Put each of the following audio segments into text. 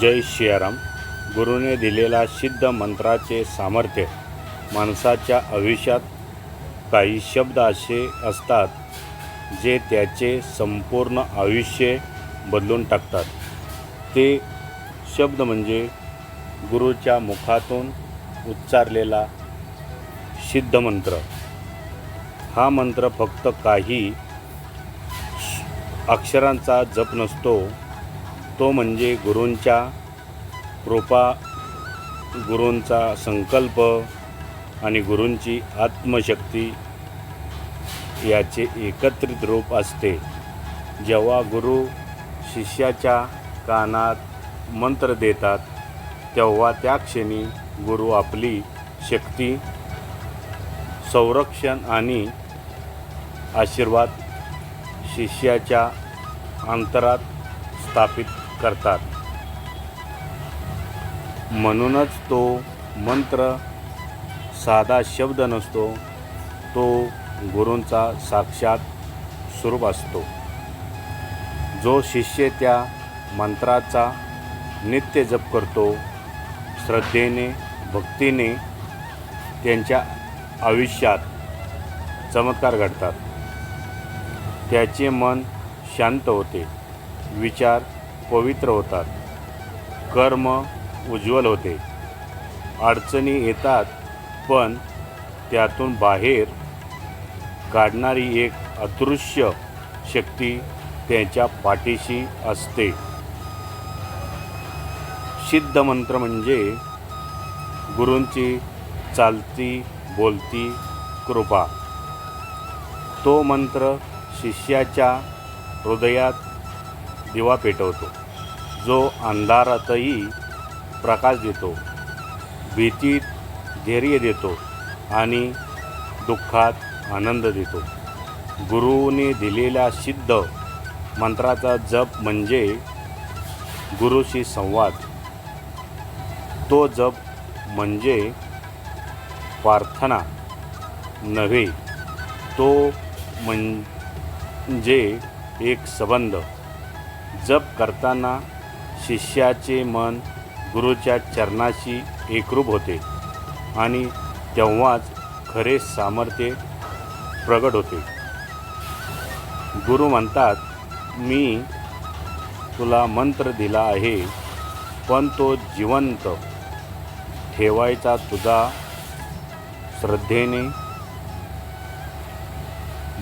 जय शियाराम गुरुने दिलेला सिद्ध मंत्राचे सामर्थ्य माणसाच्या आयुष्यात काही शब्द असे असतात जे त्याचे संपूर्ण आयुष्य बदलून टाकतात. ते शब्द म्हणजे गुरुच्या मुखातून उच्चारलेला सिद्ध मंत्र. हा मंत्र फक्त काही अक्षरांचा जप नसतो तो म्हणजे गुरूंच्या कृपा गुरूंचा संकल्प आणि गुरूंची आत्मशक्ती याचे एकत्रित रूप असते. जेव्हा गुरु शिष्याच्या कानात मंत्र देतात तेव्हा त्या क्षणी गुरु आपली शक्ती संरक्षण आणि आशीर्वाद शिष्याच्या अंतरात स्थापित करतात. म्हणूनच तो मंत्र साधा शब्द नसतो तो गुरूंचा साक्षात स्वरूप असतो. जो शिष्य त्या मंत्राचा नित्य जप करतो श्रद्धेने भक्तीने त्यांच्या आयुष्यात चमत्कार घडतात. त्याचे मन शांत होते. विचार पवित्र होतात. कर्म उज्ज्वल होते. अडचणी येतात पण त्यातून बाहेर काढणारी एक अदृश्य शक्ती त्याच्या पाठीशी असते. सिद्ध मंत्र म्हणजे गुरूंची चालती बोलती कृपा. तो मंत्र शिष्याच्या हृदयात दिवा पेटवतो. जो अंधारातही प्रकाश देतो भीतीत धैर्य देतो आणि दुःखात आनंद देतो. गुरुने दिलेल्या सिद्ध मंत्राचा जप म्हणजे गुरुशी संवाद. तो जप म्हणजे प्रार्थना नव्हे तो म्हणजे एक संबंध. जप करताना शिष्याचे मन गुरुच्या चरणाशी एकरूप होते आणि तेव्हाच खरे सामर्थ्य प्रगट होते. गुरु म्हणतात मी तुला मंत्र दिला आहे पण तो जिवंत. ठेवायचा तुझा श्रद्धेने.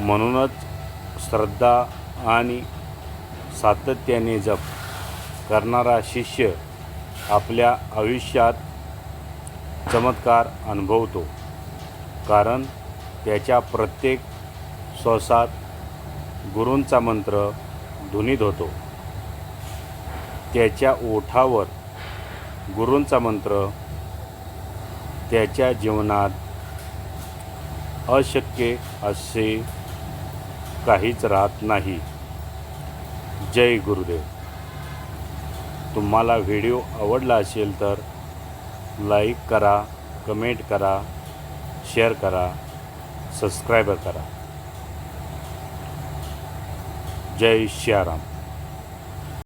म्हणूनच श्रद्धा आणि सातत्याने जप. करणारा शिष्य आपल्या आयुष्यात चमत्कार अनुभवतो. कारण त्याच्या प्रत्येक श्वासात गुरूंचा मंत्र ध्वनित होतो. त्याच्या ओठावर गुरूंचा मंत्र त्याच्या जीवनात अशक्य असे काहीच राहत नाही. जय गुरुदेव. तुम्हाला व्हिडिओ आवडला असेल तर लाईक करा कमेंट करा शेअर करा सबस्क्राईब करा. जय श्याराम.